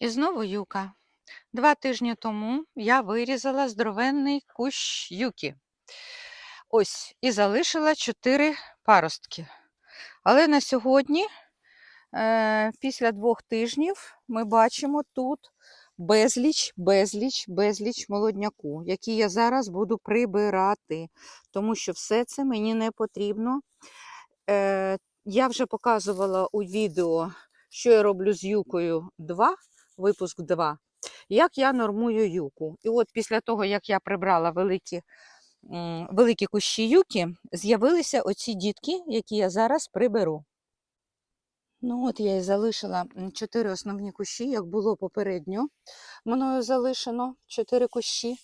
І знову юка. Два тижні тому я вирізала здоровенний кущ юки. Ось, і залишила чотири паростки. Але на сьогодні, е, після двох тижнів, ми бачимо тут безліч, безліч, безліч молодняку, який я зараз буду прибирати, тому що все це мені не потрібно. Е, я вже показувала у відео, що я роблю з юкою 2, випуск 2, як я нормую юку. І от після того, як я прибрала великі, великі кущі юки, з'явилися оці дітки, які я зараз приберу. Ну от я і залишила чотири основні кущі, як було попередньо. Мною залишено чотири кущі.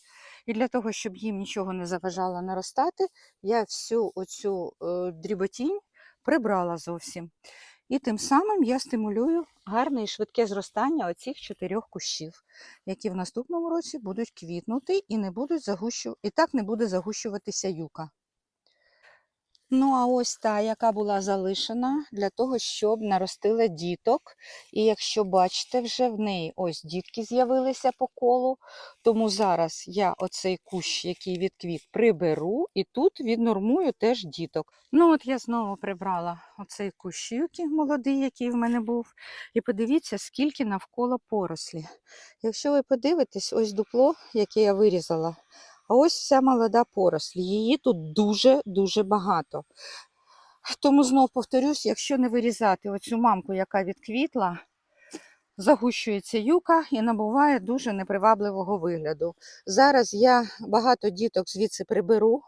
І для того, щоб їм нічого не заважало наростати, я всю оцю е, дріботінь прибрала зовсім. І тим самим я стимулюю гарне і швидке зростання оцих чотирьох кущів, які в наступному році будуть квітнути і не будуть загущу... і так не буде загущуватися юка. Ну, а ось та, яка була залишена для того, щоб наростила діток. І якщо бачите, вже в неї ось дітки з'явилися по колу. Тому зараз я оцей кущ, який відквіт, приберу і тут віднормую теж діток. Ну, от я знову прибрала оцей кущ юки молодий, який в мене був. І подивіться, скільки навколо порослі. Якщо ви подивитесь, ось дупло, яке я вирізала. А ось вся молода поросль. Її тут дуже-дуже багато. Тому знов повторюсь, якщо не вирізати оцю мамку, яка відквітла, загущується юка і набуває дуже непривабливого вигляду. Зараз я багато діток звідси приберу,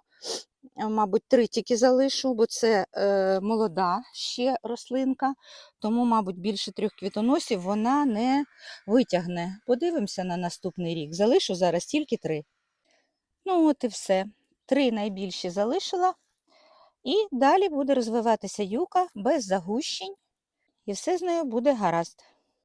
мабуть, три тільки залишу, бо це е, молода ще рослинка, тому, мабуть, більше трьох квітоносів вона не витягне. Подивимося на наступний рік. Залишу зараз тільки три. Ну, от і все. Три найбільші залишила. І далі буде розвиватися юка без загущень, і все з нею буде гаразд.